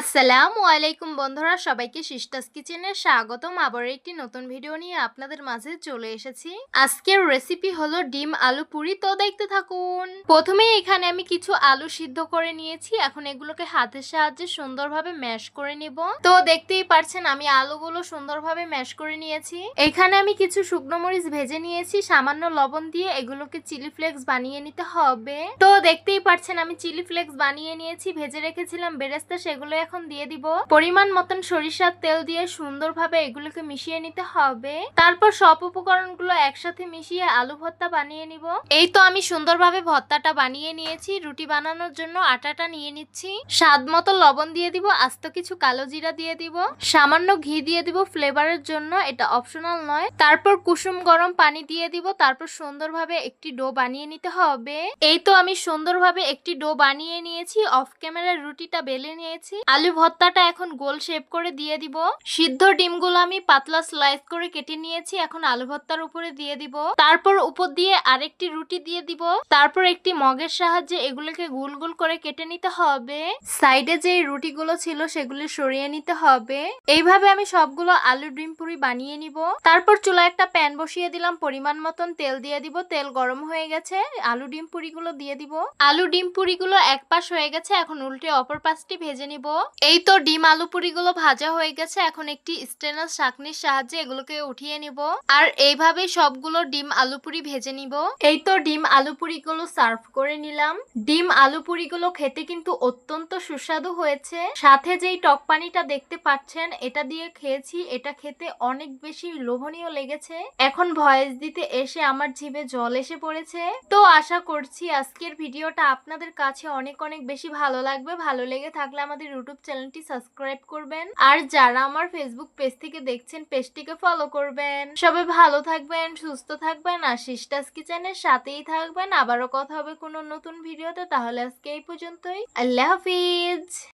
আসসালামু আলাইকুম বন্ধুরা, সবাইকে সিস্টাস কিচেনে স্বাগতম। আবার একটি নতুন ভিডিও নিয়ে আপনাদের মাঝে চলে এসেছি। আজকের রেসিপি হলো ডিম আলু পুরি। তো দেখতে থাকুন। প্রথমে এখানে আমি কিছু আলু সিদ্ধ করে নিয়েছি। এখন এগুলোকে হাতের সাহায্যে সুন্দরভাবে ম্যাশ করে নিব। তো দেখতেই পারছেন, আমি আলুগুলো সুন্দরভাবে ম্যাশ করে নিয়েছি। এখানে আমি কিছু শুকনো মরিচ ভেজে নিয়েছি। সামান্য লবণ দিয়ে এগুলোকে চিলি ফ্লেক্স বানিয়ে নিতে হবে। তো দেখতেই পারছেন, আমি চিলি ফ্লেক্স বানিয়ে নিয়েছি। ভেজে রেখেছিলাম বেরেস্তা সেগুলো এখন দিয়ে দিব। পরিমাণ মতন সরিষার তেল দিয়ে সুন্দরভাবে এগুলোকে মিশিয়ে নিতে হবে। তারপর সব উপকরণগুলো একসাথে মিশিয়ে আলু ভর্তা বানিয়ে নিব। এই তো আমি সুন্দরভাবে ভর্তাটা বানিয়ে নিয়েছি। রুটি বানানোর জন্য আটাটা নিয়ে নিচ্ছি। স্বাদ মতো লবণ দিয়ে দিব, আস্ত কিছু কালো জিরা দিয়ে দিব। সামান্য ঘি দিয়ে দিব ফ্লেভারের জন্য, এটা অপশনাল নয়। তারপর কুসুম গরম পানি দিয়ে দিব, তারপর সুন্দরভাবে একটি ডো বানিয়ে নিতে হবে। এই তো আমি সুন্দরভাবে একটি ডো বানিয়ে নিয়েছি, অফ ক্যামেরার রুটিটা বেলে নিয়েছি। আলু ভর্তাটা এখন গোল শেপ করে দিয়ে দিব। সিদ্ধ ডিমগুলো আমি পাতলা স্লাইস করে কেটে নিয়েছি, এখন আলু ভর্তার উপরে দিয়ে দিব। তারপর উপর দিয়ে আরেকটি রুটি দিয়ে দিব। তারপর একটি মগের সাহায্যে এগুলোকে গোল গোল করে কেটে নিতে হবে। সাইডে যে রুটিগুলো ছিল সেগুলি সরিয়ে নিতে হবে। এইভাবে আমি সবগুলো আলু ডিম পুরি বানিয়ে নিব। তারপর চুলায় একটা প্যান বসিয়ে দিলাম, পরিমাণ মতন তেল দিয়ে দিব। তেল গরম হয়ে গেছে, আলু ডিম পুরিগুলো দিয়ে দিব। আলু ডিম পুরিগুলো এক পাশ হয়ে গেছে, এখন উল্টে অপর পাশটি ভেজে নিব। এই তো ডিম আলু পুরিগুলো ভাজা হয়ে গেছে, এখন একটি স্টেনার শাকনির সাহায্যে এগুলোকে উঠিয়ে নিব। আর এইভাবে সবগুলো ডিম আলু পুরি ভেজে নিব। এই তো ডিম আলু পুরিগুলো সার্ভ করে নিলাম। ডিম আলু পুরিগুলো খেতে কিন্তু অত্যন্ত সুস্বাদু হয়েছে। সাথে যেই টক পানিটা দেখতে পাচ্ছেন, এটা দিয়ে খেয়েছি। এটা খেতে অনেক বেশি লোভনীয় লেগেছে। এখন ভয়েস দিতে এসে আমার জিভে জল এসে পড়েছে। তো আশা করছি আজকের ভিডিওটা আপনাদের কাছে অনেক অনেক বেশি ভালো লাগবে। ভালো লেগে থাকলে আমাদের ইউটিউব চ্যানেলটি সাবস্ক্রাইব করবেন। আর যারা আমার ফেসবুক পেজ থেকে দেখছেন পেজটিকে ফলো করবেন। সবাই ভালো থাকবেন, সুস্থ থাকবেন, আর শিষ্টাস কিচেনের সাথেই থাকবেন। আবারও কথা হবে কোনো নতুন ভিডিওতে, তাহলে আজকে এই পর্যন্তই। আল্লাহ হাফিজ!